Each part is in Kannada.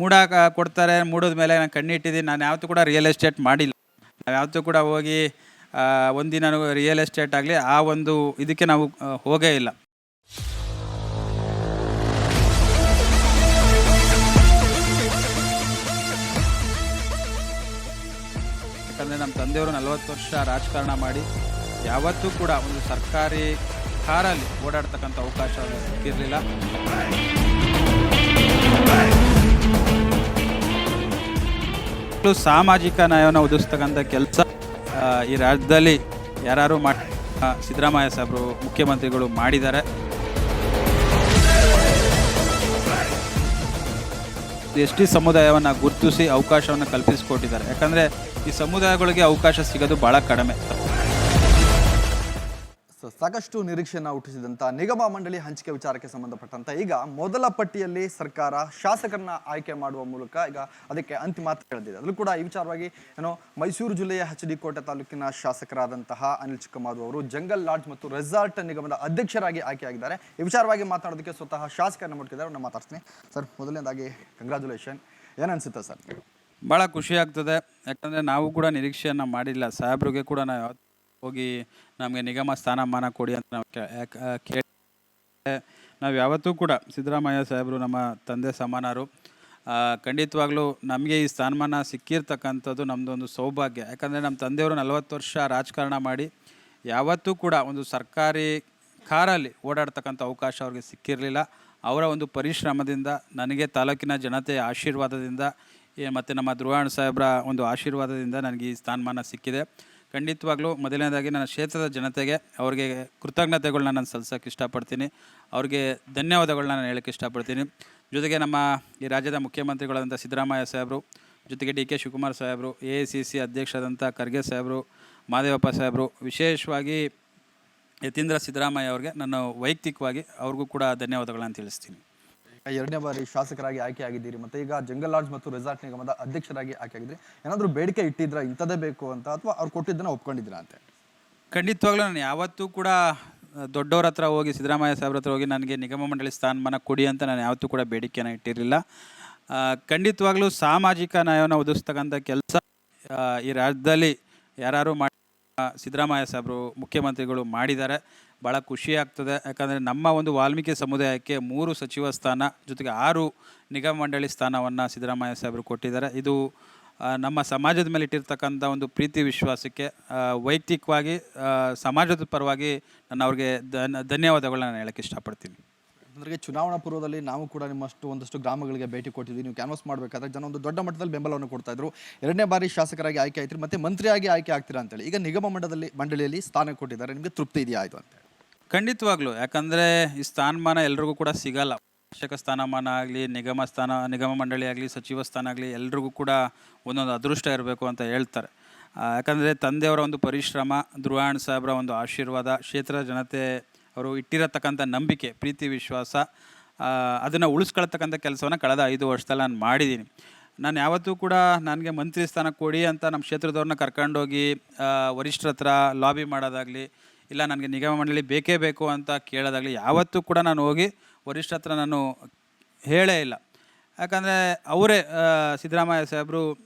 ಮೂಡ ಕೊಡ್ತಾರೆ. ಮೂಡದ ಮೇಲೆ ನಾನು ಕಣ್ಣಿಟ್ಟಿದ್ದೀನಿ. ನಾನು ಯಾವತ್ತೂ ಕೂಡ ರಿಯಲ್ ಎಸ್ಟೇಟ್ ಮಾಡಿಲ್ಲ. ನಾವು ಯಾವತ್ತೂ ಕೂಡ ಹೋಗಿ ಒಂದಿನ ರಿಯಲ್ ಎಸ್ಟೇಟ್ ಆಗಲಿ, ಆ ಒಂದು ಇದಕ್ಕೆ ನಾವು ಹೋಗೇ ಇಲ್ಲ. ಯಾಕಂದರೆ ನಮ್ಮ ತಂದೆಯವರು ನಲವತ್ತು ವರ್ಷ ರಾಜಕಾರಣ ಮಾಡಿ, ಯಾವತ್ತೂ ಕೂಡ ಒಂದು ಸರ್ಕಾರಿ ಕಾರಲ್ಲಿ ಓಡಾಡ್ತಕ್ಕಂಥ ಅವಕಾಶ ಸಿಕ್ಕಿರಲಿಲ್ಲ. ಸಾಮಾಜಿಕ ನ್ಯಾಯವನ್ನು ಒದಗಿಸ್ತಕ್ಕಂಥ ಕೆಲಸ ಈ ರಾಜ್ಯದಲ್ಲಿ ಯಾರು ಮಾಡಿ ಸಿದ್ದರಾಮಯ್ಯ ಸಾಹೇಬರು ಮುಖ್ಯಮಂತ್ರಿಗಳು ಮಾಡಿದ್ದಾರೆ. ಎಸ್ ಟಿ ಸಮುದಾಯವನ್ನು ಗುರುತಿಸಿ ಅವಕಾಶವನ್ನು ಕಲ್ಪಿಸಿಕೊಟ್ಟಿದ್ದಾರೆ. ಯಾಕಂದರೆ ಈ ಸಮುದಾಯಗಳಿಗೆ ಅವಕಾಶ ಸಿಗೋದು ಭಾಳ ಕಡಿಮೆ. ಸೊ ಸಾಕಷ್ಟು ನಿರೀಕ್ಷೆಯನ್ನು ಹುಟ್ಟಿಸಿದಂಥ ನಿಗಮ ಮಂಡಳಿ ಹಂಚಿಕೆ ವಿಚಾರಕ್ಕೆ ಸಂಬಂಧಪಟ್ಟಂತ ಈಗ ಮೊದಲ ಪಟ್ಟಿಯಲ್ಲಿ ಸರ್ಕಾರ ಶಾಸಕರನ್ನ ಆಯ್ಕೆ ಮಾಡುವ ಮೂಲಕ ಈಗ ಅದಕ್ಕೆ ಅಂತಿಮ ಹೇಳಿದೆ. ಅದರಲ್ಲೂ ಕೂಡ ಈ ವಿಚಾರವಾಗಿ ಏನೋ ಮೈಸೂರು ಜಿಲ್ಲೆಯ ಎಚ್ ಡಿ ಕೋಟೆ ತಾಲೂಕಿನ ಶಾಸಕರಾದಂತಹ ಅನಿಲ್ ಚಿಕ್ಕಮಾದು ಅವರು ಜಂಗಲ್ ಲಾಡ್ಜ್ ಮತ್ತು ರೆಸಾರ್ಟ್ ನಿಗಮದ ಅಧ್ಯಕ್ಷರಾಗಿ ಆಯ್ಕೆಯಾಗಿದ್ದಾರೆ. ಈ ವಿಚಾರವಾಗಿ ಮಾತನಾಡೋದಕ್ಕೆ ಸ್ವತಃ ಶಾಸಕರನ್ನ ಮುಟ್ಟಿದ್ದಾರೆ. ಅವ್ರನ್ನ ಮಾತಾಡ್ತೀನಿ. ಸರ್, ಮೊದಲನೇದಾಗಿ ಕಂಗ್ರ್ಯಾಚುಲೇಷನ್ ಏನನ್ಸುತ್ತೆ ಸರ್? ಭಾಳ ಖುಷಿ ಆಗ್ತದೆ. ಯಾಕಂದರೆ ನಾವು ಕೂಡ ನಿರೀಕ್ಷೆಯನ್ನು ಮಾಡಿಲ್ಲ. ಸಾಹೇಬ್ರಿಗೆ ಕೂಡ ನಾವು ಹೋಗಿ ನಮಗೆ ನಿಗಮ ಸ್ಥಾನಮಾನ ಕೊಡಿ ಅಂತ ನಾವು ಕೇಳಿ. ನಾವು ಯಾವತ್ತೂ ಕೂಡ ಸಿದ್ದರಾಮಯ್ಯ ಸಾಹೇಬರು ನಮ್ಮ ತಂದೆ ಸಮಾನರು. ಖಂಡಿತವಾಗ್ಲೂ ನಮಗೆ ಈ ಸ್ಥಾನಮಾನ ಸಿಕ್ಕಿರ್ತಕ್ಕಂಥದ್ದು ನಮ್ಮದೊಂದು ಸೌಭಾಗ್ಯ. ಯಾಕಂದರೆ ನಮ್ಮ ತಂದೆಯವರು ನಲವತ್ತು ವರ್ಷ ರಾಜಕಾರಣ ಮಾಡಿ ಯಾವತ್ತೂ ಕೂಡ ಒಂದು ಸರ್ಕಾರಿ ಕಾರಲ್ಲಿ ಓಡಾಡ್ತಕ್ಕಂಥ ಅವಕಾಶ ಅವ್ರಿಗೆ ಸಿಕ್ಕಿರಲಿಲ್ಲ. ಅವರ ಒಂದು ಪರಿಶ್ರಮದಿಂದ, ನನಗೆ ತಾಲೂಕಿನ ಜನತೆಯ ಆಶೀರ್ವಾದದಿಂದ ಮತ್ತು ನಮ್ಮ ಧ್ರುವಾಣ ಸಾಹೇಬ್ರ ಒಂದು ಆಶೀರ್ವಾದದಿಂದ ನನಗೆ ಈ ಸ್ಥಾನಮಾನ ಸಿಕ್ಕಿದೆ. ಖಂಡಿತವಾಗ್ಲೂ ಮೊದಲನೇದಾಗಿ ನನ್ನ ಕ್ಷೇತ್ರದ ಜನತೆಗೆ ಅವ್ರಿಗೆ ಕೃತಜ್ಞತೆಗಳನ್ನ ನಾನು ಸಲ್ಲಿಸೋಕೆ ಇಷ್ಟಪಡ್ತೀನಿ. ಅವ್ರಿಗೆ ಧನ್ಯವಾದಗಳನ್ನ ನಾನು ಹೇಳೋಕ್ಕೆ ಇಷ್ಟಪಡ್ತೀನಿ. ಜೊತೆಗೆ ನಮ್ಮ ಈ ರಾಜ್ಯದ ಮುಖ್ಯಮಂತ್ರಿಗಳಾದಂಥ ಸಿದ್ದರಾಮಯ್ಯ ಸಾಹೇಬರು, ಜೊತೆಗೆ ಡಿ ಕೆ ಶಿವಕುಮಾರ್ ಸಾಹೇಬರು, ಎ ಸಿ ಸಿ ಅಧ್ಯಕ್ಷರಾದಂಥ ಖರ್ಗೆ ಸಾಹೇಬರು, ಮಾದೇವಪ್ಪ ಸಾಹೇಬರು, ವಿಶೇಷವಾಗಿ ಯತೀಂದ್ರ ಸಿದ್ದರಾಮಯ್ಯ ಅವ್ರಿಗೆ ನಾನು ವೈಯಕ್ತಿಕವಾಗಿ ಅವ್ರಿಗೂ ಕೂಡ ಧನ್ಯವಾದಗಳನ್ನ ತಿಳಿಸ್ತೀನಿ. ಎರಡನೇ ಬಾರಿ ಶಾಸಕರಾಗಿ ಆಯ್ಕೆ ಆಗಿದ್ದೀರಿ ಮತ್ತೆ ಈಗ ಜಂಗಲ್ ಲಾಡ್ಜ್ ಮತ್ತು ರೆಸಾರ್ಟ್ ನಿಗಮದ ಅಧ್ಯಕ್ಷರಾಗಿ ಆಯ್ಕೆ ಆಗಿದ್ದೀರಿ ಏನಾದರೂ ಬೇಡಿಕೆ ಇಟ್ಟಿದ್ರ? ಇಂಥದ್ದೇ ಬೇಕು ಅಂತ ಅಥವಾ ಅವ್ರು ಕೊಟ್ಟಿದ್ದನ್ನ ಒಪ್ಕೊಂಡಿದ್ದೀರಾ ಅಂತ? ಖಂಡಿತವಾಗ್ಲೂ ನಾನು ಯಾವತ್ತೂ ಕೂಡ ದೊಡ್ಡವ್ರ ಹತ್ರ ಹೋಗಿ, ಸಿದ್ದರಾಮಯ್ಯ ಸಾಹೇಬ್ರ ಹತ್ರ ಹೋಗಿ ನನಗೆ ನಿಗಮ ಮಂಡಳಿ ಸ್ಥಾನಮಾನ ಕೊಡಿ ಅಂತ ನಾನು ಯಾವತ್ತೂ ಕೂಡ ಬೇಡಿಕೆಯನ್ನು ಇಟ್ಟಿರಲಿಲ್ಲ. ಖಂಡಿತವಾಗ್ಲೂ ಸಾಮಾಜಿಕ ನ್ಯಾಯವನ್ನು ಒದಗಿಸ್ತಕ್ಕಂಥ ಕೆಲಸ ಈ ರಾಜ್ಯದಲ್ಲಿ ಯಾರು ಮಾಡಿ ಸಿದ್ದರಾಮಯ್ಯ ಸಾಹೇಬರು ಮುಖ್ಯಮಂತ್ರಿಗಳು ಮಾಡಿದ್ದಾರೆ. ಭಾಳ ಖುಷಿ ಆಗ್ತದೆ. ಯಾಕಂದರೆ ನಮ್ಮ ಒಂದು ವಾಲ್ಮೀಕಿ ಸಮುದಾಯಕ್ಕೆ ಮೂರು ಸಚಿವ ಸ್ಥಾನ, ಜೊತೆಗೆ ಆರು ನಿಗಮ ಮಂಡಳಿ ಸ್ಥಾನವನ್ನು ಸಿದ್ದರಾಮಯ್ಯ ಸಾಹೇಬರು ಕೊಟ್ಟಿದ್ದಾರೆ. ಇದು ನಮ್ಮ ಸಮಾಜದ ಮೇಲೆ ಇಟ್ಟಿರ್ತಕ್ಕಂಥ ಒಂದು ಪ್ರೀತಿ ವಿಶ್ವಾಸಕ್ಕೆ ವೈಯಕ್ತಿಕವಾಗಿ ಸಮಾಜದ ಪರವಾಗಿ ನಾನು ಅವ್ರಿಗೆ ಧನ್ ಧನ್ಯವಾದಗಳನ್ನ ನಾನು ಹೇಳೋಕ್ಕೆ ಇಷ್ಟಪಡ್ತೀನಿ. ಅಂದ್ರೆ ಚುನಾವಣಾ ಪೂರ್ವದಲ್ಲಿ ನಾವು ಕೂಡ ನಿಮ್ಮಷ್ಟು ಒಂದಷ್ಟು ಗ್ರಾಮಗಳಿಗೆ ಭೇಟಿ ಕೊಟ್ಟಿದ್ದೀವಿ. ನೀವು ಕ್ಯಾನ್ವಾಸ್ ಮಾಡಬೇಕಾದ್ರೆ ಜನ ಒಂದು ದೊಡ್ಡ ಮಟ್ಟದಲ್ಲಿ ಬೆಂಬಲವನ್ನು ಕೊಡ್ತಾ ಇದ್ರು. ಎರಡನೇ ಬಾರಿ ಶಾಸಕರಾಗಿ ಆಯ್ಕೆ ಆಯ್ತು ಮತ್ತೆ ಮಂತ್ರಿಯಾಗಿ ಆಯ್ಕೆ ಆಗ್ತೀರಾ ಅಂತೇಳಿ. ಈಗ ನಿಗಮ ಮಂಡಲದಲ್ಲಿ, ಮಂಡಳಿಯಲ್ಲಿ ಸ್ಥಾನ ಕೊಟ್ಟಿದ್ದಾರೆ. ನಿಮಗೆ ತೃಪ್ತಿ ಇದೆಯಾ ಆಯ್ತು ಅಂತ ಖಂಡಿತವಾಗ್ಲೂ. ಯಾಕಂದರೆ ಈ ಸ್ಥಾನಮಾನ ಎಲ್ರಿಗೂ ಕೂಡ ಸಿಗಲ್ಲ. ಶಾಸಕ ಸ್ಥಾನಮಾನ ಆಗಲಿ, ನಿಗಮ ಸ್ಥಾನ, ನಿಗಮ ಮಂಡಳಿ ಆಗಲಿ, ಸಚಿವ ಸ್ಥಾನ ಆಗಲಿ ಎಲ್ರಿಗೂ ಕೂಡ ಒಂದೊಂದು ಅದೃಷ್ಟ ಇರಬೇಕು ಅಂತ ಹೇಳ್ತಾರೆ. ಯಾಕಂದರೆ ತಂದೆಯವರ ಒಂದು ಪರಿಶ್ರಮ, ಧ್ರುವಾಣ್ ಸಾಹೇಬ್ರ ಒಂದು ಆಶೀರ್ವಾದ ಕ್ಷೇತ್ರ ಜನತೆ ಅವರು ಇಟ್ಟಿರತಕ್ಕಂಥ ನಂಬಿಕೆ, ಪ್ರೀತಿ, ವಿಶ್ವಾಸ ಅದನ್ನು ಉಳಿಸ್ಕೊಳ್ತಕ್ಕಂಥ ಕೆಲಸವನ್ನು ಕಳೆದ ಐದು ವರ್ಷದಲ್ಲಿ ನಾನು ಮಾಡಿದ್ದೀನಿ. ನಾನು ಯಾವತ್ತೂ ಕೂಡ ನನಗೆ ಮಂತ್ರಿ ಸ್ಥಾನ ಕೊಡಿ ಅಂತ ನಮ್ಮ ಕ್ಷೇತ್ರದವ್ರನ್ನ ಕರ್ಕೊಂಡೋಗಿ ವರಿಷ್ಠರ ಹತ್ರ ಲಾಬಿ ಮಾಡೋದಾಗಲಿ, ಇಲ್ಲ ನನಗೆ ನಿಗಮ ಮಂಡಳಿ ಬೇಕೇ ಬೇಕು ಅಂತ ಕೇಳೋದಾಗಲಿ, ಯಾವತ್ತೂ ಕೂಡ ನಾನು ಹೋಗಿ ವರಿಷ್ಠ ಹತ್ರ ನಾನು ಹೇಳೇ ಇಲ್ಲ. ಯಾಕಂದರೆ ಅವರೇ ಸಿದ್ದರಾಮಯ್ಯ ಸಾಹೇಬರು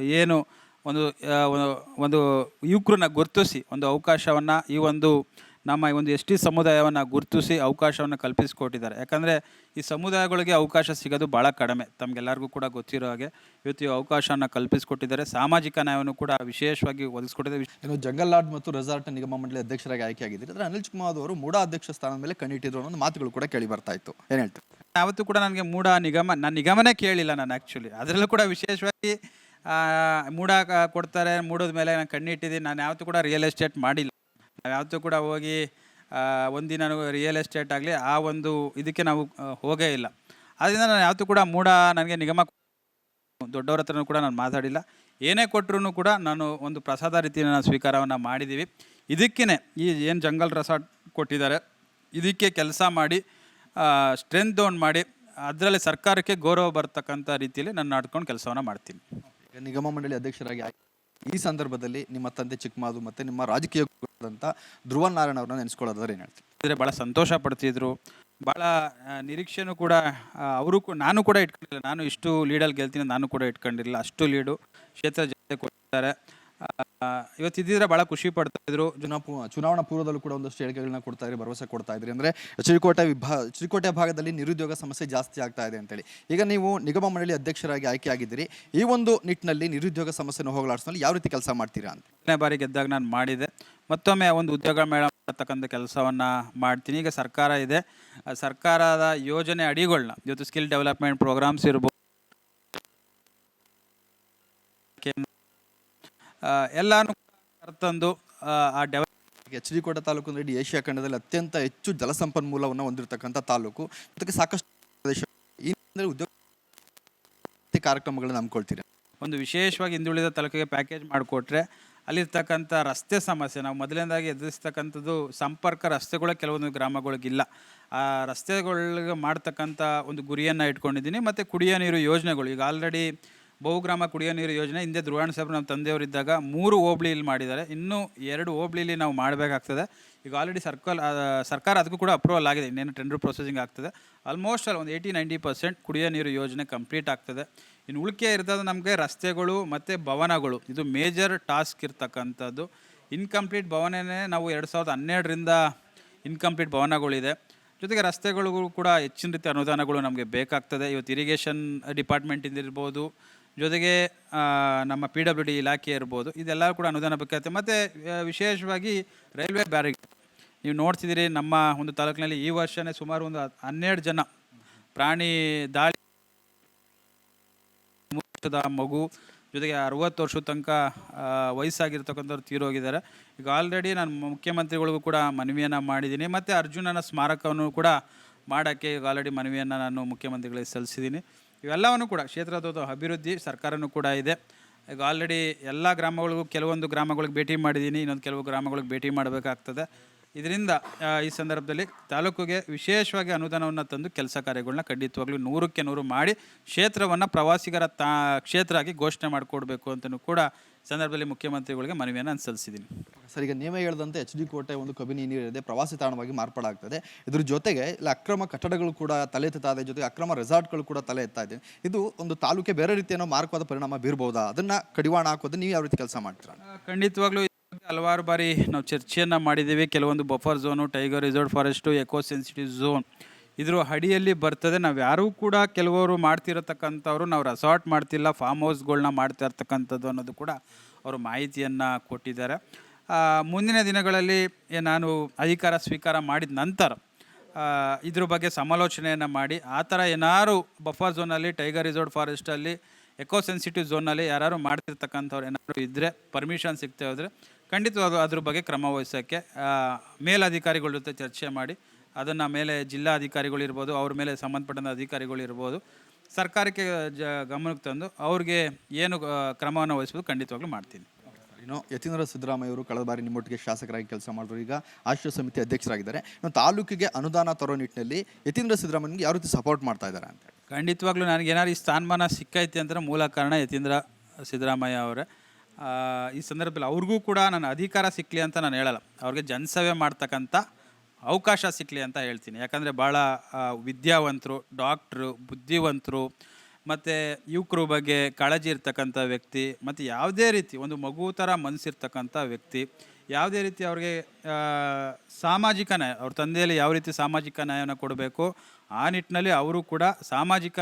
ಏನು ಒಂದು- ಒಂದು ಯುವಕರನ್ನ ಗುರುತಿಸಿ, ಒಂದು ಅವಕಾಶವನ್ನು ಈ ಒಂದು ನಮ್ಮ ಈ ಒಂದು ಎಸ್ ಟಿ ಸಮುದಾಯವನ್ನು ಗುರುತಿಸಿ ಅವಕಾಶವನ್ನು ಕಲ್ಪಿಸಿಕೊಟ್ಟಿದ್ದಾರೆ. ಯಾಕಂದರೆ ಈ ಸಮುದಾಯಗಳಿಗೆ ಅವಕಾಶ ಸಿಗೋದು ಭಾಳ ಕಡಿಮೆ. ತಮಗೆಲ್ಲರಿಗೂ ಕೂಡ ಗೊತ್ತಿರೋ ಹಾಗೆ ಇವತ್ತು ಈ ಅವಕಾಶವನ್ನು ಕಲ್ಪಿಸಿಕೊಟ್ಟಿದ್ದಾರೆ. ಸಾಮಾಜಿಕ ನ್ಯಾಯವನ್ನು ಕೂಡ ವಿಶೇಷವಾಗಿ ಒದಗಿಸ್ಕೊಟ್ಟಿದ್ದಾರೆ. ಜಂಗಲ್ ಲಾಡ್ ಮತ್ತು ರೆಸಾರ್ಟ್ ನಿಗಮ ಮಂಡಳಿ ಅಧ್ಯಕ್ಷರಾಗಿ ಆಯ್ಕೆ ಆಗಿದ್ದೀರಿ ಅಂದ್ರೆ ಅನಿಲ್ ಕುಮಾರ್ ಅವರು ಮೂಡ ಅಧ್ಯಕ್ಷ ಸ್ಥಾನದ ಮೇಲೆ ಕಣ್ಣಿಟ್ಟಿದ್ರು ಅನ್ನೋ ಒಂದು ಮಾತುಗಳು ಕೂಡ ಕೇಳಿ ಬರ್ತಾ ಇತ್ತು. ಏನು ಹೇಳ್ತಾರೆ? ಯಾವತ್ತೂ ಕೂಡ ನನಗೆ ಮೂಡ ನಿಗಮ ನಾನು ನಿಗಮನೇ ಕೇಳಿಲ್ಲ ನಾನು ಆ್ಯಕ್ಚುಲಿ ಅದರಲ್ಲೂ ಕೂಡ ವಿಶೇಷವಾಗಿ ಮೂಡ ಕೊಡ್ತಾರೆ ಮೂಡೋದ ಮೇಲೆ ನಾನು ಕಣ್ಣಿಟ್ಟಿದ್ದೀನಿ ನಾನು ಯಾವತ್ತೂ ಕೂಡ ರಿಯಲ್ ಎಸ್ಟೇಟ್ ಮಾಡಿಲ್ಲ. ಯಾವತ್ತೂ ಕೂಡ ಹೋಗಿ ಒಂದಿನ ರಿಯಲ್ ಎಸ್ಟೇಟ್ ಆಗಲಿ ಆ ಒಂದು ಇದಕ್ಕೆ ನಾವು ಹೋಗೇ ಇಲ್ಲ. ಆದ್ದರಿಂದ ನಾನು ಯಾವತ್ತೂ ಕೂಡ ಮೂಡ ನನಗೆ ನಿಗಮ ದೊಡ್ಡವ್ರ ಹತ್ರನೂ ಕೂಡ ನಾನು ಮಾತಾಡಿಲ್ಲ. ಏನೇ ಕೊಟ್ಟರು ಕೂಡ ನಾನು ಒಂದು ಪ್ರಸಾದ ರೀತಿಯ ನಾನು ಸ್ವೀಕಾರವನ್ನು ಮಾಡಿದ್ದೀವಿ ಇದಕ್ಕೇ ಈ ಏನು ಜಂಗಲ್ ರೆಸಾರ್ಟ್ ಕೊಟ್ಟಿದ್ದಾರೆ, ಇದಕ್ಕೆ ಕೆಲಸ ಮಾಡಿ ಸ್ಟ್ರೆಂತ್ ಡೌನ್ ಮಾಡಿ, ಅದರಲ್ಲಿ ಸರ್ಕಾರಕ್ಕೆ ಗೌರವ ಬರ್ತಕ್ಕಂಥ ರೀತಿಯಲ್ಲಿ ನಾನು ನಡ್ಕೊಂಡು ಕೆಲಸವನ್ನು ಮಾಡ್ತೀನಿ. ನಿಗಮ ಮಂಡಳಿ ಅಧ್ಯಕ್ಷರಾಗಿ ಈ ಸಂದರ್ಭದಲ್ಲಿ ನಿಮ್ಮ ತಂದೆ ಚಿಕ್ಕಮಾದು ಮತ್ತು ನಿಮ್ಮ ರಾಜಕೀಯ ಧ್ರುವ ನಾರಾಯಣ ಅವ್ರನ್ನ ನೆನೆಸ್ಕೊಳ್ಳೋದಾದ್ರೆ ಏನು ಹೇಳ್ತೀವಿ ಬಹಳ ಸಂತೋಷ ಪಡ್ತಿದ್ರು. ಭಾಳ ನಿರೀಕ್ಷೆನೂ ಕೂಡ ಅವರು ನಾನು ಕೂಡ ಇಟ್ಕೊಂಡಿಲ್ಲ. ನಾನು ಇಷ್ಟು ಲೀಡಲ್ಲಿ ಗೆಲ್ತೀನಿ ನಾನು ಕೂಡ ಇಟ್ಕೊಂಡಿರಲಿಲ್ಲ ಅಷ್ಟು ಲೀಡು ಕ್ಷೇತ್ರ ಜೊತೆ ಆ, ಇವತ್ತು ಇದ್ದಿದ್ರೆ ಭಾಳ ಖುಷಿ ಪಡ್ತಾ ಇದ್ರು ಚುನಾ ಚುನಾವಣಾ ಪೂರ್ವದಲ್ಲೂ ಕೂಡ ಒಂದಷ್ಟು ಹೇಳಿಕೆಗಳನ್ನ ಕೊಡ್ತಾ ಇದ್ರಿ ಭರವಸೆ ಕೊಡ್ತಾ ಇದ್ರಿ ಅಂದ್ರೆ ಚಿರಿಕೋಟೆ ವಿಭಾ, ಚಿರಿಕೋಟೆ ಭಾಗದಲ್ಲಿ ನಿರುದ್ಯೋಗ ಸಮಸ್ಯೆ ಜಾಸ್ತಿ ಆಗ್ತಾ ಇದೆ ಅಂತೇಳಿ. ಈಗ ನೀವು ನಿಗಮ ಮಂಡಳಿ ಅಧ್ಯಕ್ಷರಾಗಿ ಆಯ್ಕೆ ಆಗಿದ್ದೀರಿ ಈ ಒಂದು ನಿಟ್ಟಿನಲ್ಲಿ ನಿರುದ್ಯೋಗ ಸಮಸ್ಯೆನ ಹೋಗಲಾಡಿಸಲು ಯಾವ ರೀತಿ ಕೆಲಸ ಮಾಡ್ತೀರಾ ಅಂತ? ಎರಡನೇ ಬಾರಿ ಗೆದ್ದಾಗ ನಾನು ಮಾಡಿದೆ. ಮತ್ತೊಮ್ಮೆ ಒಂದು ಉದ್ಯೋಗ ಮೇಳ ಮಾಡತಕ್ಕಂಥ ಕೆಲಸವನ್ನ ಮಾಡ್ತೀನಿ. ಈಗ ಸರ್ಕಾರ ಇದೆ. ಸರ್ಕಾರದ ಯೋಜನೆ ಅಡಿಗಳನ್ನ ಇವತ್ತು ಸ್ಕಿಲ್ ಡೆವಲಪ್ಮೆಂಟ್ ಪ್ರೋಗ್ರಾಮ್ಸ್ ಇರ್ಬೋದು ಆ, ಎಲ್ಲಾನು ಕರ್ತಂದು ಆ, ಡೆವ ಎಚ್ ಡಿ ಕೋಟೆ ತಾಲೂಕು ಅಂದರೆ ಏಷ್ಯಾ ಖಂಡದಲ್ಲಿ ಅತ್ಯಂತ ಹೆಚ್ಚು ಜಲಸಂಪನ್ಮೂಲವನ್ನು ಹೊಂದಿರತಕ್ಕಂಥ ತಾಲೂಕು. ಅದಕ್ಕೆ ಸಾಕಷ್ಟು ಪ್ರದೇಶ ಈ ಉದ್ಯೋಗ ಕಾರ್ಯಕ್ರಮಗಳನ್ನ ನಂಬ್ಕೊಳ್ತೀರಿ ಒಂದು ವಿಶೇಷವಾಗಿ ಹಿಂದುಳಿದ ತಾಲೂಕಿಗೆ ಪ್ಯಾಕೇಜ್ ಮಾಡಿಕೊಟ್ರೆ ಅಲ್ಲಿರ್ತಕ್ಕಂಥ ರಸ್ತೆ ಸಮಸ್ಯೆ ನಾವು ಮೊದಲನೇದಾಗಿ ಎದುರಿಸ್ತಕ್ಕಂಥದ್ದು ಸಂಪರ್ಕ ರಸ್ತೆಗಳ ಕೆಲವೊಂದು ಗ್ರಾಮಗಳಿಗಿಲ್ಲ. ಆ ರಸ್ತೆಗಳಿಗೆ ಮಾಡ್ತಕ್ಕಂಥ ಒಂದು ಗುರಿಯನ್ನು ಇಟ್ಕೊಂಡಿದ್ದೀನಿ ಮತ್ತು ಕುಡಿಯೋ ನೀರು ಯೋಜನೆಗಳು. ಈಗ ಆಲ್ರೆಡಿ ಬಹುಗ್ರಾಮ ಕುಡಿಯೋ ನೀರು ಯೋಜನೆ. ಹಿಂದೆ ಧ್ರುವಣ ಸಾಹೇಬ್ರು ನಮ್ಮ ತಂದೆಯವರಿದ್ದಾಗ ಮೂರು ಹೋಬ್ಳಿಲಿ ಮಾಡಿದ್ದಾರೆ. ಇನ್ನೂ ಎರಡು ಹೋಬ್ಳಿಲಿ ನಾವು ಮಾಡಬೇಕಾಗ್ತದೆ. ಈಗ ಆಲ್ರೆಡಿ ಸರ್ಕಲ್ ಸರ್ಕಾರ ಅದಕ್ಕೂ ಕೂಡ ಅಪ್ರೂವಲ್ ಆಗಿದೆ. ಇನ್ನೇನು ಟೆಂಡರ್ ಪ್ರೊಸೆಸಿಂಗ್ ಆಗ್ತದೆ. ಆಲ್ಮೋಸ್ಟ್ ಅಲ್ಲಿ ಒಂದು ಏಯ್ಟಿ ನೈಂಟಿ ಪರ್ಸೆಂಟ್ ಕುಡಿಯೋ ನೀರು ಯೋಜನೆ ಕಂಪ್ಲೀಟ್ ಆಗ್ತದೆ. ಇನ್ನು ಉಳಿಕೆ ಇರ್ತದೆ ನಮಗೆ ರಸ್ತೆಗಳು ಮತ್ತು ಭವನಗಳು. ಇದು ಮೇಜರ್ ಟಾಸ್ಕ್ ಇರ್ತಕ್ಕಂಥದ್ದು. ಇನ್ಕಂಪ್ಲೀಟ್ ಭವನನೇ ನಾವು ಎರಡು ಸಾವಿರದ ಹನ್ನೆರಡರಿಂದ ಇನ್ಕಂಪ್ಲೀಟ್ ಭವನಗಳಿದೆ. ಜೊತೆಗೆ ರಸ್ತೆಗಳಿಗೂ ಕೂಡ ಹೆಚ್ಚಿನ ರೀತಿಯ ಅನುದಾನಗಳು ನಮಗೆ ಬೇಕಾಗ್ತದೆ. ಇವತ್ತು ಇರಿಗೇಷನ್ ಡಿಪಾರ್ಟ್ಮೆಂಟಿಂದ ಇರ್ಬೋದು ಜೊತೆಗೆ ನಮ್ಮ ಪಿ ಡಬ್ಲ್ಯೂ ಡಿ ಇಲಾಖೆ ಇರ್ಬೋದು ಇದೆಲ್ಲ ಕೂಡ ಅನುದಾನ ಬೇಕಾಗುತ್ತೆ. ಮತ್ತು ವಿಶೇಷವಾಗಿ ರೈಲ್ವೆ ಬ್ಯಾರಿಗ್ ನೀವು ನೋಡ್ತಿದ್ದೀರಿ, ನಮ್ಮ ಒಂದು ತಾಲೂಕಿನಲ್ಲಿ ಈ ವರ್ಷನೇ ಸುಮಾರು ಒಂದು ಹನ್ನೆರಡು ಜನ ಪ್ರಾಣಿ ದಾಳಿ ಮಗು, ಜೊತೆಗೆ ಅರವತ್ತು ವರ್ಷದ ತನಕ ವಯಸ್ಸಾಗಿರ್ತಕ್ಕಂಥವ್ರು ತೀರೋಗಿದ್ದಾರೆ ಈಗ ಆಲ್ರೆಡಿ ನಾನು ಮುಖ್ಯಮಂತ್ರಿಗಳಿಗೂ ಕೂಡ ಮನವಿಯನ್ನು ಮಾಡಿದ್ದೀನಿ, ಮತ್ತು ಅರ್ಜುನನ ಸ್ಮಾರಕವನ್ನು ಕೂಡ ಮಾಡೋಕ್ಕೆ ಈಗ ಆಲ್ರೆಡಿ ಮನವಿಯನ್ನು ನಾನು ಮುಖ್ಯಮಂತ್ರಿಗಳಿಗೆ ಸಲ್ಲಿಸಿದ್ದೀನಿ. ಇವೆಲ್ಲವನ್ನು ಕೂಡ ಕ್ಷೇತ್ರದ ಅಭಿವೃದ್ಧಿ ಸರ್ಕಾರನೂ ಕೂಡ ಇದೆ. ಈಗ ಆಲ್ರೆಡಿ ಎಲ್ಲ ಗ್ರಾಮಗಳಿಗೂ ಕೆಲವೊಂದು ಗ್ರಾಮಗಳಿಗೆ ಭೇಟಿ ಮಾಡಿದ್ದೀನಿ, ಇನ್ನೊಂದು ಕೆಲವು ಗ್ರಾಮಗಳಿಗೆ ಭೇಟಿ ಮಾಡಬೇಕಾಗ್ತದೆ. ಇದರಿಂದ ಈ ಸಂದರ್ಭದಲ್ಲಿ ತಾಲೂಕಿಗೆ ವಿಶೇಷವಾಗಿ ಅನುದಾನವನ್ನು ತಂದು ಕೆಲಸ ಕಾರ್ಯಗಳನ್ನ ಖಂಡಿತವಾಗ್ಲೂ ನೂರಕ್ಕೆ ನೂರು ಮಾಡಿ ಕ್ಷೇತ್ರವನ್ನು ಪ್ರವಾಸಿಗರ ತಾ ಕ್ಷೇತ್ರ ಆಗಿ ಘೋಷಣೆ ಮಾಡಿಕೊಡ್ಬೇಕು ಅಂತಲೂ ಕೂಡ ಸಂದರ್ಭದಲ್ಲಿ ಮುಖ್ಯಮಂತ್ರಿಗಳಿಗೆ ಮನವಿಯನ್ನು ನಾನು ಸಲ್ಲಿಸಿದ್ದೀನಿ ಸರ್ ಈಗ ನೀವೇ ಹೇಳಿದಂತೆ ಎಚ್ ಡಿ ಕೋಟೆ ಒಂದು ಕಬಿನಿ ನೀರಿದೆ ಪ್ರವಾಸಿ ತಾಣವಾಗಿ ಮಾರ್ಪಾಡಾಗ್ತದೆ ಇದ್ರ ಜೊತೆಗೆ ಇಲ್ಲಿ ಅಕ್ರಮ ಕಟ್ಟಡಗಳು ಕೂಡ ತಲೆ ಎತ್ತಾ ಇದೆ ಜೊತೆಗೆ ಅಕ್ರಮ ರೆಸಾರ್ಟ್ಗಳು ಕೂಡ ತಲೆ ಎತ್ತಾ ಇದೆ. ಇದು ಒಂದು ತಾಲೂಕೆ ಬೇರೆ ರೀತಿಯೇನೋ ಮಾರ್ಕವಾದ ಪರಿಣಾಮ ಬೀರ್ಬೋದಾ? ಅದನ್ನ ಕಡಿವಾಣ ಹಾಕೋದು ನೀವು ಯಾವ ರೀತಿ ಕೆಲಸ ಮಾಡ್ತೀರಾ? ಖಂಡಿತವಾಗ್ಲೂ ಹಲವಾರು ಬಾರಿ ನಾವು ಚರ್ಚೆಯನ್ನು ಮಾಡಿದ್ದೀವಿ. ಕೆಲವೊಂದು buffer zone tiger reserve forest eco sensitive zone ಇದ್ರ ಅಡಿಯಲ್ಲಿ ಬರ್ತದೆ. ನಾವು ಯಾರೂ ಕೂಡ ಕೆಲವರು ಮಾಡ್ತಿರತಕ್ಕಂಥವ್ರು ನಾವು ರೆಸಾರ್ಟ್ ಮಾಡ್ತಿಲ್ಲ. ಫಾರ್ಮ್ ಹೌಸ್ಗಳನ್ನ ಮಾಡ್ತಾ ಇರ್ತಕ್ಕಂಥದ್ದು ಅನ್ನೋದು ಕೂಡ ಅವರು ಮಾಹಿತಿಯನ್ನು ಕೊಟ್ಟಿದ್ದಾರೆ. ಮುಂದಿನ ದಿನಗಳಲ್ಲಿ ನಾನು ಅಧಿಕಾರ ಸ್ವೀಕಾರ ಮಾಡಿದ ನಂತರ ಇದ್ರ ಬಗ್ಗೆ ಸಮಾಲೋಚನೆಯನ್ನು ಮಾಡಿ, ಆ ಥರ ಏನಾರು ಬಫರ್ ಝೋನಲ್ಲಿ ಟೈಗರ್ ರಿಸರ್ವ್ ಫಾರೆಸ್ಟಲ್ಲಿ ಎಕೋ ಸೆನ್ಸಿಟಿವ್ ಝೋನಲ್ಲಿ ಯಾರು ಮಾಡ್ತಿರ್ತಕ್ಕಂಥವ್ರು ಏನಾದರೂ ಇದ್ದರೆ ಪರ್ಮಿಷನ್ ಸಿಗ್ತಾ ಹೋದರೆ ಖಂಡಿತವಾಗೂ ಅದ್ರ ಬಗ್ಗೆ ಕ್ರಮ ವಹಿಸೋಕ್ಕೆ ಮೇಲಧಿಕಾರಿಗಳ ಜೊತೆ ಚರ್ಚೆ ಮಾಡಿ ಅದನ್ನು ಮೇಲೆ ಜಿಲ್ಲಾ ಅಧಿಕಾರಿಗಳಿರ್ಬೋದು ಅವ್ರ ಮೇಲೆ ಸಂಬಂಧಪಟ್ಟಂಥ ಅಧಿಕಾರಿಗಳಿರ್ಬೋದು ಸರ್ಕಾರಕ್ಕೆ ಜ ಗಮನಕ್ಕೆ ತಂದು ಅವ್ರಿಗೆ ಏನು ಕ್ರಮವನ್ನು ವಹಿಸ್ಬೋದು ಖಂಡಿತವಾಗ್ಲೂ ಮಾಡ್ತೀನಿ. ಇನ್ನು ಯತೀಂದ್ರ ಸಿದ್ದರಾಮಯ್ಯ ಅವರು ಕಳೆದ ಬಾರಿ ನಿಮ್ಮೊಟ್ಟಿಗೆ ಶಾಸಕರಾಗಿ ಕೆಲಸ ಮಾಡಿದ್ರು. ಈಗ ಆಶ್ರಯ ಸಮಿತಿ ಅಧ್ಯಕ್ಷರಾಗಿದ್ದಾರೆ. ಇನ್ನು ತಾಲೂಕಿಗೆ ಅನುದಾನ ತರೋ ನಿಟ್ಟಿನಲ್ಲಿ ಯತೀಂದ್ರ ಸಿದ್ದರಾಮಯ್ಯಗೆ ಯಾವ ರೀತಿ ಸಪೋರ್ಟ್ ಮಾಡ್ತಾ ಇದ್ದಾರೆ ಅಂತ ಖಂಡಿತವಾಗ್ಲೂ ನನಗೆ ಏನಾದ್ರು ಈ ಸ್ಥಾನಮಾನ ಸಿಕ್ಕೈತಿ ಅಂದ್ರೆ ಮೂಲ ಕಾರಣ ಯತೀಂದ್ರ ಸಿದ್ದರಾಮಯ್ಯ ಅವರೇ. ಈ ಸಂದರ್ಭದಲ್ಲಿ ಅವ್ರಿಗೂ ಕೂಡ ನನ್ನ ಅಧಿಕಾರ ಸಿಕ್ಕಲಿ ಅಂತ ನಾನು ಹೇಳಲ್ಲ. ಅವ್ರಿಗೆ ಜನಸೇವೆ ಮಾಡ್ತಕ್ಕಂಥ ಅವಕಾಶ ಸಿಕ್ಕಲಿ ಅಂತ ಹೇಳ್ತೀನಿ. ಯಾಕಂದರೆ ಭಾಳ ವಿದ್ಯಾವಂತರು, ಡಾಕ್ಟ್ರು, ಬುದ್ಧಿವಂತರು, ಮತ್ತು ಯುವಕರು ಬಗ್ಗೆ ಕಾಳಜಿ ಇರ್ತಕ್ಕಂಥ ವ್ಯಕ್ತಿ, ಮತ್ತು ಯಾವುದೇ ರೀತಿ ಒಂದು ಮಗು ಥರ ಮನಸ್ಸಿರ್ತಕ್ಕಂಥ ವ್ಯಕ್ತಿ, ಯಾವುದೇ ರೀತಿ ಅವ್ರಿಗೆ ಸಾಮಾಜಿಕ ನ್ಯಾಯ, ಅವ್ರ ತಂದೆಯಲ್ಲಿ ಯಾವ ರೀತಿ ಸಾಮಾಜಿಕ ನ್ಯಾಯವನ್ನು ಕೊಡಬೇಕು, ಆ ನಿಟ್ಟಿನಲ್ಲಿ ಅವರು ಕೂಡ ಸಾಮಾಜಿಕ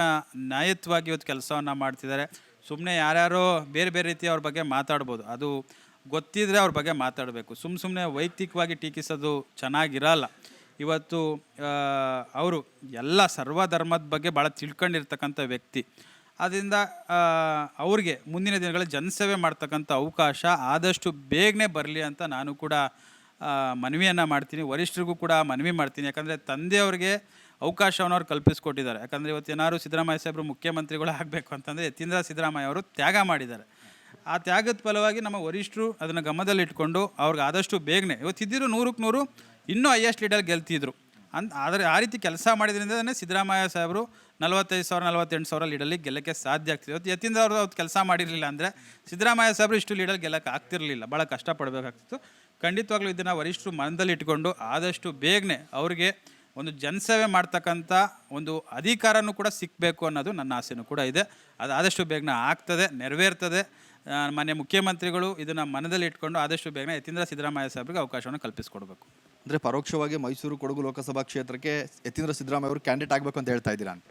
ನ್ಯಾಯತ್ವವಾಗಿ ಇವತ್ತು ಕೆಲಸವನ್ನು ಮಾಡ್ತಿದ್ದಾರೆ. ಸುಮ್ಮನೆ ಯಾರ್ಯಾರೋ ಬೇರೆ ಬೇರೆ ರೀತಿ ಅವ್ರ ಬಗ್ಗೆ ಮಾತಾಡ್ಬೋದು. ಅದು ಗೊತ್ತಿದ್ರೆ ಅವ್ರ ಬಗ್ಗೆ ಮಾತಾಡಬೇಕು. ಸುಮ್ಮ ಸುಮ್ಮನೆ ವೈಯಕ್ತಿಕವಾಗಿ ಟೀಕಿಸೋದು ಚೆನ್ನಾಗಿರಲ್ಲ. ಇವತ್ತು ಅವರು ಎಲ್ಲ ಸರ್ವಧರ್ಮದ ಬಗ್ಗೆ ಭಾಳ ತಿಳ್ಕೊಂಡಿರ್ತಕ್ಕಂಥ ವ್ಯಕ್ತಿ. ಆದ್ದರಿಂದ ಆ, ಅವ್ರಿಗೆ ಮುಂದಿನ ದಿನಗಳಲ್ಲಿ ಜನಸೇವೆ ಮಾಡ್ತಕ್ಕಂಥ ಅವಕಾಶ ಆದಷ್ಟು ಬೇಗನೆ ಬರಲಿ ಅಂತ ನಾನು ಕೂಡ ಮನವಿಯನ್ನು ಮಾಡ್ತೀನಿ. ವರಿಷ್ಠರಿಗೂ ಕೂಡ ಮನವಿ ಮಾಡ್ತೀನಿ. ಯಾಕಂದರೆ ತಂದೆಯವ್ರಿಗೆ ಅವಕಾಶವನ್ನು ಅವ್ರು ಕಲ್ಪಿಸ್ಕೊಟ್ಟಿದ್ದಾರೆ. ಯಾಕಂದರೆ ಇವತ್ತು ಏನಾದ್ರು ಸಿದ್ದರಾಮಯ್ಯ ಸಾಹೇಬರು ಮುಖ್ಯಮಂತ್ರಿಗಳು ಆಗಬೇಕು ಅಂತಂದರೆ ಯತೀಂದ್ರ ಸಿದ್ದರಾಮಯ್ಯ ಅವರು ತ್ಯಾಗ ಮಾಡಿದ್ದಾರೆ. ಆ ತ್ಯಾಗದ ಫಲವಾಗಿ ನಮ್ಮ ವರಿಷ್ಠರು ಅದನ್ನು ಗಮನದಲ್ಲಿಟ್ಕೊಂಡು ಅವ್ರಿಗೆ ಆದಷ್ಟು ಬೇಗನೆ ಇವತ್ತಿದ್ದಿರು ನೂರಕ್ಕೆ ನೂರು ಇನ್ನೂ ಹೈಯೆಸ್ಟ್ ಲೀಡರ್ ಗೆಲ್ತಿದ್ರು. ಅಂತ ಆದರೆ ಆ ರೀತಿ ಕೆಲಸ ಮಾಡಿದ್ರಿಂದನೇ ಸಿದ್ದರಾಮಯ್ಯ ಸಾಹೇಬರು ನಲವತ್ತೈದು ಸಾವಿರ, ನಲವತ್ತೆಂಟು ಸಾವಿರ ಲೀಡಲ್ಲಿ ಗೆಲ್ಲಕ್ಕೆ ಸಾಧ್ಯ ಆಗ್ತಿದೆ. ಇವತ್ತು ಯತೀಂದ್ರ ಅವರು ಅವ್ರು ಕೆಲಸ ಮಾಡಿರಲಿಲ್ಲ ಅಂದರೆ ಸಿದ್ದರಾಮಯ್ಯ ಸಾಹೇಬರು ಇಷ್ಟು ಲೀಡಲ್ಲಿ ಗೆಲ್ಲಕ್ಕೆ ಆಗ್ತಿರಲಿಲ್ಲ. ಭಾಳ ಕಷ್ಟಪಡಬೇಕಾಗ್ತಿತ್ತು. ಖಂಡಿತವಾಗ್ಲೂ ಇದನ್ನು ವರಿಷ್ಠರು ಮನದಲ್ಲಿ ಇಟ್ಕೊಂಡು ಆದಷ್ಟು ಬೇಗನೆ ಅವ್ರಿಗೆ ಒಂದು ಜನಸೇವೆ ಮಾಡ್ತಕ್ಕಂಥ ಒಂದು ಅಧಿಕಾರನೂ ಕೂಡ ಸಿಕ್ಕಬೇಕು ಅನ್ನೋದು ನನ್ನ ಆಸೆನೂ ಕೂಡ ಇದೆ. ಅದು ಆದಷ್ಟು ಬೇಗನೆ ಆಗ್ತದೆ ನೆರವೇರ್ತದೆ. ಮನೆ ಮಾನ್ಯ ಮುಖ್ಯಮಂತ್ರಿಗಳು ಇದನ್ನು ಮನದಲ್ಲಿ ಇಟ್ಕೊಂಡು ಆದಷ್ಟು ಬೇಗನೆ ಯತೀಂದ್ರ ಸಿದ್ದರಾಮಯ್ಯ ಸಾಹೇಬ್ರಿಗೆ ಅವಕಾಶವನ್ನು ಕಲ್ಪಿಸಿಕೊಡ್ಬೇಕು. ಅಂದರೆ ಪರೋಕ್ಷವಾಗಿ ಮೈಸೂರು ಕೊಡಗು ಲೋಕಸಭಾ ಕ್ಷೇತ್ರಕ್ಕೆ ಯತೀಂದ್ರ ಸಿದ್ದರಾಮಯ್ಯ ಅವರು ಕ್ಯಾಂಡಿಡೇಟ್ ಆಗಬೇಕು ಅಂತ ಹೇಳ್ತಾ ಇದ್ದೀರಾ ಅಂತ?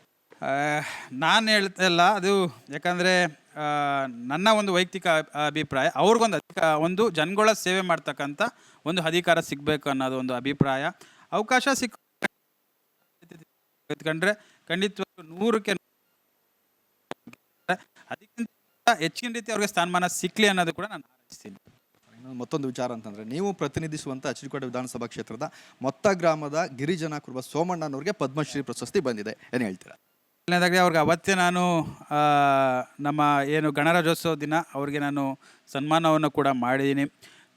ನಾನು ಹೇಳ್ತಲ್ಲ ಅದು ಯಾಕಂದರೆ ನನ್ನ ಒಂದು ವೈಯಕ್ತಿಕ ಅಭಿಪ್ರಾಯ ಅವ್ರಿಗೊಂದು ಅಧಿಕ ಒಂದು ಜನಗಳ ಸೇವೆ ಮಾಡ್ತಕ್ಕಂಥ ಒಂದು ಅಧಿಕಾರ ಸಿಗಬೇಕು ಅನ್ನೋದು ಒಂದು ಅಭಿಪ್ರಾಯ. ಅವಕಾಶ ಸಿಕ್ಕ ಎತ್ಕೊಂಡ್ರೆ ಖಂಡಿತ ನೂರಕ್ಕೆ ಅದಕ್ಕಿಂತ ಹೆಚ್ಚಿನ ರೀತಿ ಅವ್ರಿಗೆ ಸ್ಥಾನಮಾನ ಸಿಕ್ಕಲಿ ಅನ್ನೋದು ಕೂಡ ನಾನು ಇನ್ನೊಂದು ಮತ್ತೊಂದು ವಿಚಾರ ಅಂತಂದ್ರೆ ನೀವು ಪ್ರತಿನಿಧಿಸುವಂಥ ಅಚ್ಚರಿಕೋಟೆ ವಿಧಾನಸಭಾ ಕ್ಷೇತ್ರದ ಮೊತ್ತ ಗ್ರಾಮದ ಗಿರಿಜನ ಕುರುಬ ಸೋಮಣ್ಣನವ್ರಿಗೆ ಪದ್ಮಶ್ರೀ ಪ್ರಶಸ್ತಿ ಬಂದಿದೆ. ಏನು ಹೇಳ್ತೀರಾ? ಮೊದಲನೇದಾಗಿ ಅವ್ರಿಗೆ ಅವತ್ತೇ ನಾನು ನಮ್ಮ ಏನು ಗಣರಾಜ್ಯೋತ್ಸವ ದಿನ ಅವ್ರಿಗೆ ನಾನು ಸನ್ಮಾನವನ್ನು ಕೂಡ ಮಾಡಿದ್ದೀನಿ.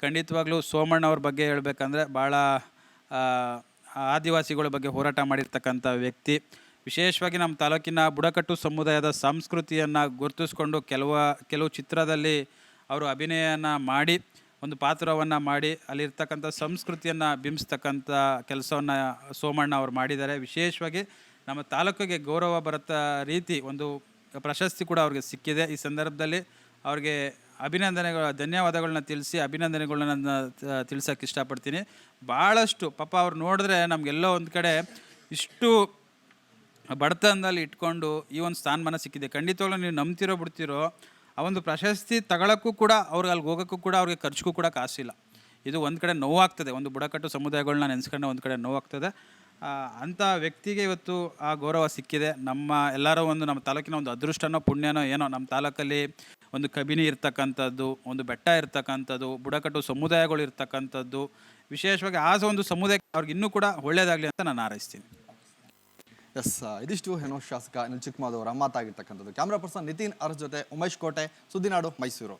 ಖಂಡಿತವಾಗ್ಲೂ ಸೋಮಣ್ಣ ಅವ್ರ ಬಗ್ಗೆ ಹೇಳಬೇಕಂದ್ರೆ ಭಾಳ ಆದಿವಾಸಿಗಳ ಬಗ್ಗೆ ಹೋರಾಟ ಮಾಡಿರ್ತಕ್ಕಂಥ ವ್ಯಕ್ತಿ. ವಿಶೇಷವಾಗಿ ನಮ್ಮ ತಾಲೂಕಿನ ಬುಡಕಟ್ಟು ಸಮುದಾಯದ ಸಂಸ್ಕೃತಿಯನ್ನು ಗುರುತಿಸ್ಕೊಂಡು ಕೆಲವ, ಕೆಲವು ಚಿತ್ರದಲ್ಲಿ ಅವರು ಅಭಿನಯನ ಮಾಡಿ, ಒಂದು ಪಾತ್ರವನ್ನು ಮಾಡಿ, ಅಲ್ಲಿರ್ತಕ್ಕಂಥ ಸಂಸ್ಕೃತಿಯನ್ನು ಬಿಂಬಿಸ್ತಕ್ಕಂಥ ಕೆಲಸವನ್ನು ಸೋಮಣ್ಣ ಅವರು ಮಾಡಿದ್ದಾರೆ. ವಿಶೇಷವಾಗಿ ನಮ್ಮ ತಾಲೂಕಿಗೆ ಗೌರವ ಬರುತ್ತಾ ರೀತಿ ಒಂದು ಪ್ರಶಸ್ತಿ ಕೂಡ ಅವ್ರಿಗೆ ಸಿಕ್ಕಿದೆ. ಈ ಸಂದರ್ಭದಲ್ಲಿ ಅವ್ರಿಗೆ ಅಭಿನಂದನೆಗಳು, ಧನ್ಯವಾದಗಳನ್ನ ತಿಳಿಸಿ ಅಭಿನಂದನೆಗಳನ್ನ ತಿಳ್ಸೋಕ್ಕೆ ಇಷ್ಟಪಡ್ತೀನಿ. ಭಾಳಷ್ಟು ಪಾಪ ಅವ್ರು ನೋಡಿದ್ರೆ ನಮಗೆಲ್ಲೋ ಒಂದು ಕಡೆ ಇಷ್ಟು ಬಡತನದಲ್ಲಿ ಇಟ್ಕೊಂಡು ಈ ಒಂದು ಸ್ಥಾನಮಾನ ಸಿಕ್ಕಿದೆ. ಖಂಡಿತವಾಗ್ಲೂ ನೀವು ನಂಬ್ತಿರೋ ಬಿಡ್ತಿರೋ, ಆ ಒಂದು ಪ್ರಶಸ್ತಿ ತಗೊಳಕ್ಕೂ ಕೂಡ ಅವ್ರಿಗೆ ಅಲ್ಲಿ ಹೋಗೋಕ್ಕೂ ಕೂಡ ಅವ್ರಿಗೆ ಖರ್ಚಿಗೂ ಕೂಡ ಕಾಸಿಲ್ಲ. ಇದು ಒಂದು ಕಡೆ ನೋವಾಗ್ತದೆ. ಒಂದು ಬುಡಕಟ್ಟು ಸಮುದಾಯಗಳನ್ನ ನೆನೆಸ್ಕೊಂಡು ಒಂದು ಕಡೆ ನೋವಾಗ್ತದೆ. ಅಂಥ ವ್ಯಕ್ತಿಗೆ ಇವತ್ತು ಆ ಗೌರವ ಸಿಕ್ಕಿದೆ. ನಮ್ಮ ಎಲ್ಲರೂ ಒಂದು ನಮ್ಮ ತಾಲೂಕಿನ ಒಂದು ಅದೃಷ್ಟನೋ, ಪುಣ್ಯನೋ ಏನೋ, ನಮ್ಮ ತಾಲೂಕಲ್ಲಿ ಒಂದು ಕಬಿನಿ ಇರ್ತಕ್ಕಂಥದ್ದು, ಒಂದು ಬೆಟ್ಟ ಇರ್ತಕ್ಕಂಥದ್ದು, ಬುಡಕಟ್ಟು ಸಮುದಾಯಗಳು ಇರ್ತಕ್ಕಂಥದ್ದು, ವಿಶೇಷವಾಗಿ ಆ ಒಂದು ಸಮುದಾಯಕ್ಕೆ ಅವ್ರಿಗೆ ಇನ್ನೂ ಕೂಡ ಒಳ್ಳೆಯದಾಗಲಿ ಅಂತ ನಾನು ಆರೈಸ್ತೀನಿ ಎಸ್ ಇದಿಷ್ಟು ಏನೋ ಶಾಸಕ ಅನಿಲ್ ಚಿಕ್ಕಮಾದವರ ಮಾತಾಗಿರ್ತಕ್ಕಂಥದ್ದು. ಕ್ಯಾಮ್ರಾ ಪರ್ಸನ್ ನಿತಿನ್ ಅರ್ಸ್ ಜೊತೆ ಉಮೇಶ್ ಕೋಟೆ, ಸುದ್ದಿನಾಡು ಮೈಸೂರು.